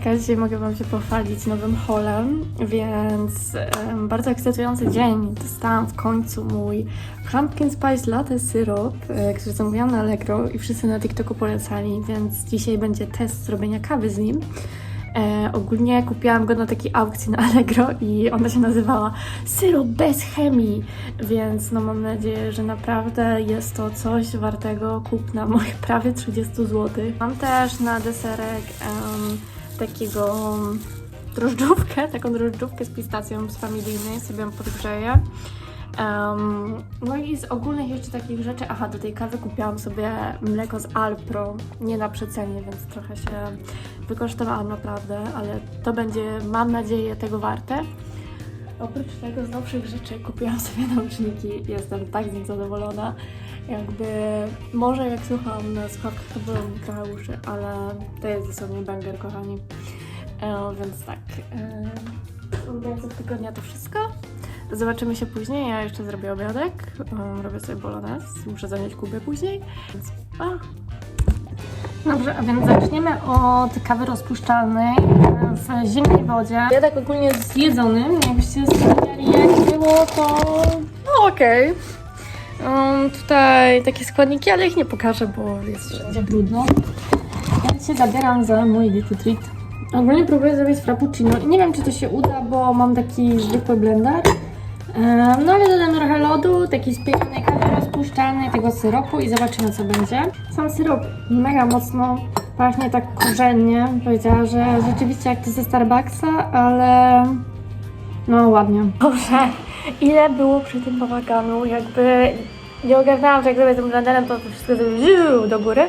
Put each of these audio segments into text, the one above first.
Dzisiaj mogę Wam się pochwalić nowym holem, więc em, bardzo ekscytujący dzień. Dostałam w końcu mój Pumpkin Spice Latte Syrop, e, który zamówiłam na Allegro i wszyscy na TikToku polecali, więc dzisiaj będzie test zrobienia kawy z nim. E, ogólnie kupiłam go na takiej aukcji na Allegro i ona się nazywała Syrop bez chemii, więc no mam nadzieję, że naprawdę jest to coś wartego kupna moich prawie 30 zł. Mam też na deserek em, takiego drożdżówkę, taką drożdżówkę z pistacją z familijnej, sobie ją podgrzeję. Em, no i z ogólnych jeszcze takich rzeczy, aha, do tej kawy kupiłam sobie mleko z Alpro, nie na przecenie, więc trochę się wykosztowałam naprawdę, ale to będzie, mam nadzieję, tego warte. Oprócz tego z nowszych rzeczy kupiłam sobie nauszniki, jestem tak z nich zadowolona. Jakby, może jak słucham na słuchawkach to bolą mi trochę uszy, ale to jest dosłownie banger, kochani. E, więc tak, e, ulubiące tygodnia to wszystko. Zobaczymy się później, ja jeszcze zrobię obiadek, um, robię sobie bolognese, muszę zanieść Kubę później, więc pa! Dobrze, a więc zaczniemy od kawy rozpuszczalnej w zimnej wodzie. Obiadek ogólnie zjedzony, jakbyście zastanawiali jak było, to no okej. Um, tutaj takie składniki, ale ich nie pokażę, bo jest wszędzie brudno. Ja się zabieram za mój little treat. Ogólnie próbuję zrobić frappuccino i nie wiem, czy to się uda, bo mam taki zwykły blender. No ale dodam trochę lodu, takiej spieczonej kawy rozpuszczalnej, tego syropu i zobaczymy co będzie. Sam syrop mega mocno pachnie tak korzennie. Powiedziała, że rzeczywiście jak to ze Starbucksa, ale no ładnie. Dobrze, ile było przy tym bałaganu, jakby nie ogarnęłam, że jak zrobię tym blenderem, to wszystko zrobię do góry.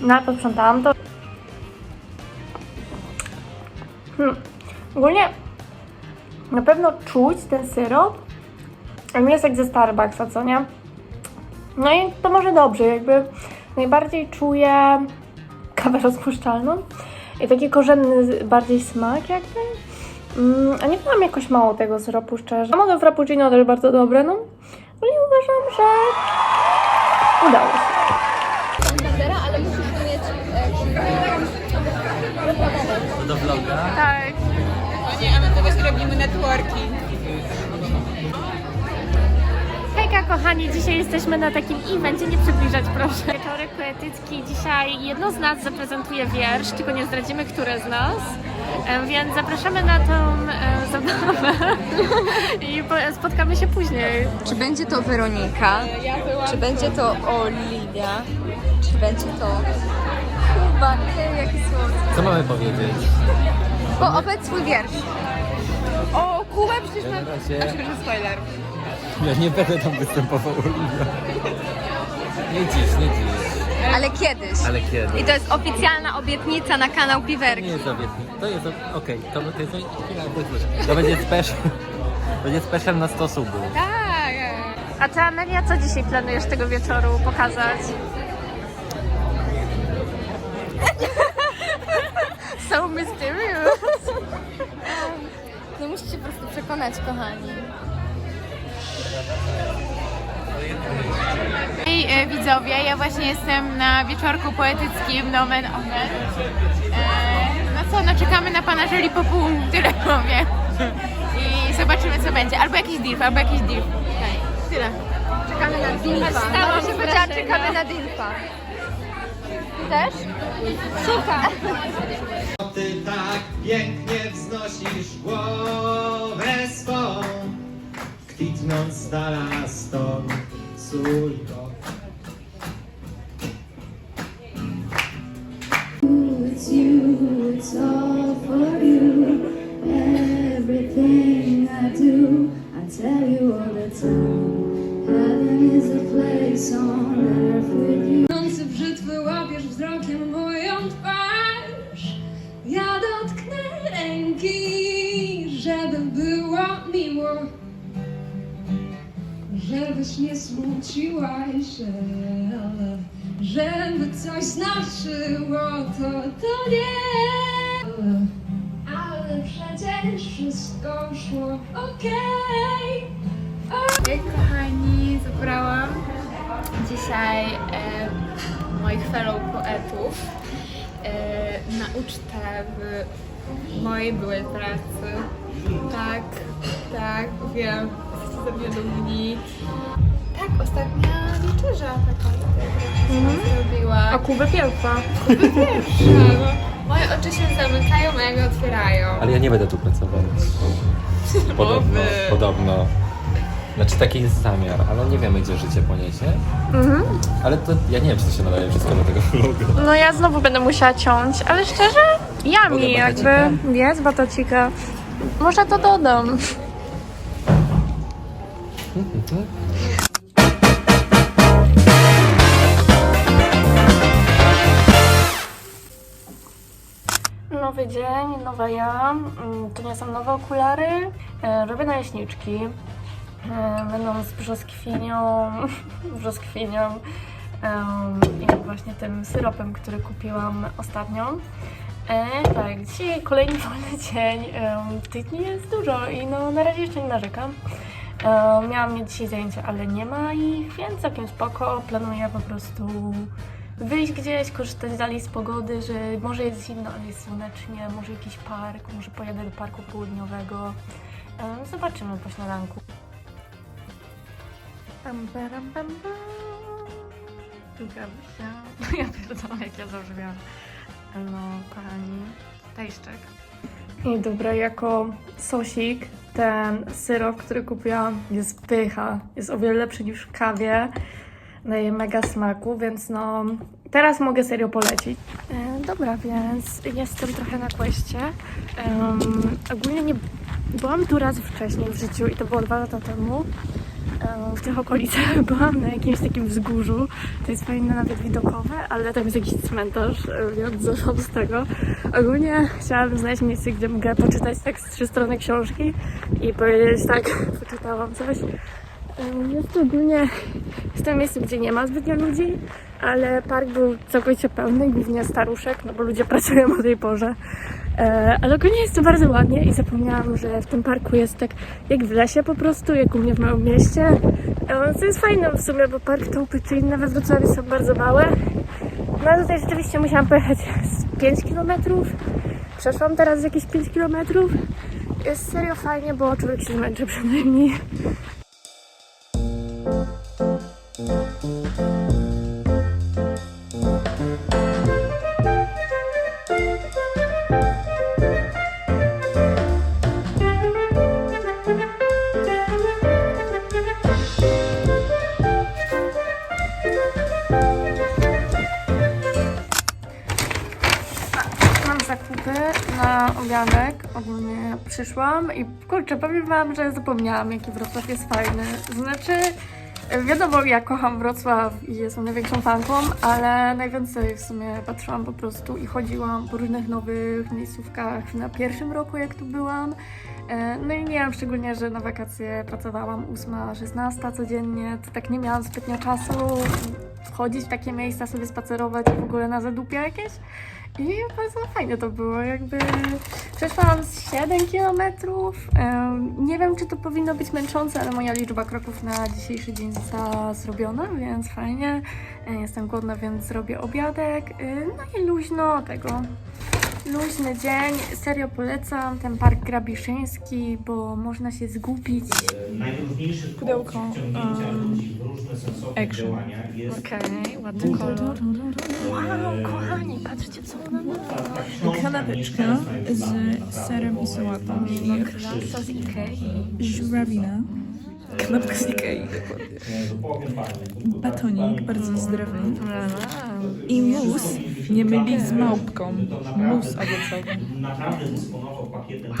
No ale posprzątałam to. Hmm. Ogólnie na pewno czuć ten syrop, nie jest jak ze Starbucksa, co nie? No i to może dobrze, jakby najbardziej czuję kawę rozpuszczalną i taki korzenny bardziej smak jakby. Mm, a nie mam jakoś mało tego syropu, szczerze. A mogę frappuccino też bardzo dobre, no. Ale uważam, że udało się. ale musisz mieć To do vloga. Tak. O nie, a my teraz robimy networking. Kochani, dzisiaj jesteśmy na takim evencie, nie przybliżać proszę. Wieczorek poetycki, dzisiaj jedno z nas zaprezentuje wiersz, tylko nie zdradzimy, które z nas. E, Więc zapraszamy na tą e, zabawę i po- spotkamy się później. Czy będzie to Weronika? Czy będzie to Oliwia? Czy będzie to Kuba? Nie, jaki słodki. Co mamy powiedzieć? Bo opowiedz swój wiersz. O, Kuba przecież na. Znaczy, że spoiler. Ja nie będę tam występował Oliwia. Nie dziś, nie dziś. Ale kiedyś. Ale kiedy? I to jest oficjalna obietnica na kanał To Piwerki. nie jest obietnik. To jest... o- Okej, to, to jest- To będzie special. Będzie special na 100 subów. Tak. A ty Amelia, co dzisiaj planujesz tego wieczoru pokazać? so mysterious. No musicie po prostu przekonać, kochani. Hej e, widzowie, ja właśnie jestem na wieczorku poetyckim Nomen Omen. E, no co, no czekamy na pana Żeli po pół, tyle powiem. I zobaczymy co będzie. Albo jakiś div, albo jakiś div. Tak, tyle. Czekamy na Dilfa. Stałam No, się powiedziała, czekamy na Dilfa. Ty też? Super. Ty tak pięknie wznosisz głowę swą, It's you, it's all for you. Everything I do, I tell you all the time. Heaven is a place on earth with you. Żebyś nie smuciła się, żeby coś znaczyło, to to nie. Ale przecież wszystko szło okej. Hej kochani, zabrałam dzisiaj e, moich fellow poetów e, na ucztę w mojej byłej pracy. Tak, tak, wiem. Ze mnie dumni. Tak, ostatnia wieczerza taka mm zrobiła. A Kubę pierwsza. Pierwsza. Moje oczy się zamykają, a jak otwierają. Ale ja nie będę tu pracował. Podobno. Podobno. Znaczy taki jest zamiar, ale nie wiemy gdzie życie poniesie. Ale to ja nie wiem czy to się nadaje wszystko do tego vlogu. No ja znowu będę musiała ciąć, ale szczerze, Mogę yummy jakby. batacika? Jest batacika. Może to dodam. Nowy dzień, nowa ja. Mm, To nie są nowe okulary. E, Robię naleśniczki. E, Będą z brzoskwinią, brzoskwinią i właśnie tym syropem, który kupiłam ostatnio. E, tak, dzisiaj kolejny wolny dzień. Tych dni jest dużo i no na razie jeszcze nie narzekam. E, miałam mieć dzisiaj zajęcia, ale nie ma ich, więc całkiem spoko. Planuję po prostu wyjść gdzieś, korzystać dalej z pogody, że może jest zimno, ale jest słonecznie, może jakiś park, może pojadę do parku południowego. E, zobaczymy po śniadanku. Gabsia. Ja pierdolę, jak ja zażywiam. No, pani. Tejszczek. I dobra, jako sosik ten syrop, który kupiłam jest pycha. Jest o wiele lepszy niż w kawie. Daje mega smaku, więc no teraz mogę serio polecić. E, dobra, więc jestem trochę na kwestie. Um, ogólnie nie byłam tu raz wcześniej w życiu i to było dwa lata temu. W tych okolicach byłam na jakimś takim wzgórzu. To jest fajne nawet widokowe, ale tam jest jakiś cmentarz, e, więc zeszłam z tego. Ogólnie chciałabym znaleźć miejsce, gdzie mogę poczytać tak z trzy strony książki i powiedzieć tak, poczytałam coś. Jest to ogólnie jest to miejsce, gdzie nie ma zbytnio ludzi, ale park był całkowicie pełny, głównie staruszek, no bo ludzie pracują o tej porze. E, ale ogólnie jest to bardzo ładnie i zapomniałam, że w tym parku jest tak jak w lesie po prostu, jak u mnie w małym mieście. E, co jest fajne w sumie, bo park Tołpy czy inne we Wrocławiu są bardzo małe. No a tutaj rzeczywiście musiałam pojechać z 5 km. Przeszłam teraz jakieś 5 km. Jest serio fajnie, bo człowiek się zmęczy przynajmniej. Ogólnie przyszłam i kurczę, powiem wam, że zapomniałam, jaki Wrocław jest fajny. Znaczy, wiadomo, ja kocham Wrocław i jestem największą fanką, ale najwięcej w sumie patrzyłam po prostu i chodziłam po różnych nowych miejscówkach na pierwszym roku, jak tu byłam. E, No i wiem, szczególnie, że na wakacje pracowałam 8-16 codziennie, to tak nie miałam zbytnio czasu wchodzić w takie miejsca, sobie spacerować i w ogóle na zadupie jakieś. I bardzo fajnie to było, jakby przeszłam z 7 kilometrów. Nie wiem, czy to powinno być męczące, ale moja liczba kroków na dzisiejszy dzień została zrobiona, więc fajnie. E, Jestem głodna, więc zrobię obiadek. E, No i luźno tego. Luźny dzień, serio polecam ten park Grabiszyński, bo można się zgubić. Najróżniejszych Pudełko, działania jest Okej, ładny kolor. Wow, kochani, patrzcie co ona ma. Kanapeczka z serem i sałatą Klasa z Ikei. żurawina. Kanapka z Ikei. Batonik, bardzo zdrowy. I mus, nie mylić z małpką. Mus owocowy. naprawdę dysponował pakietem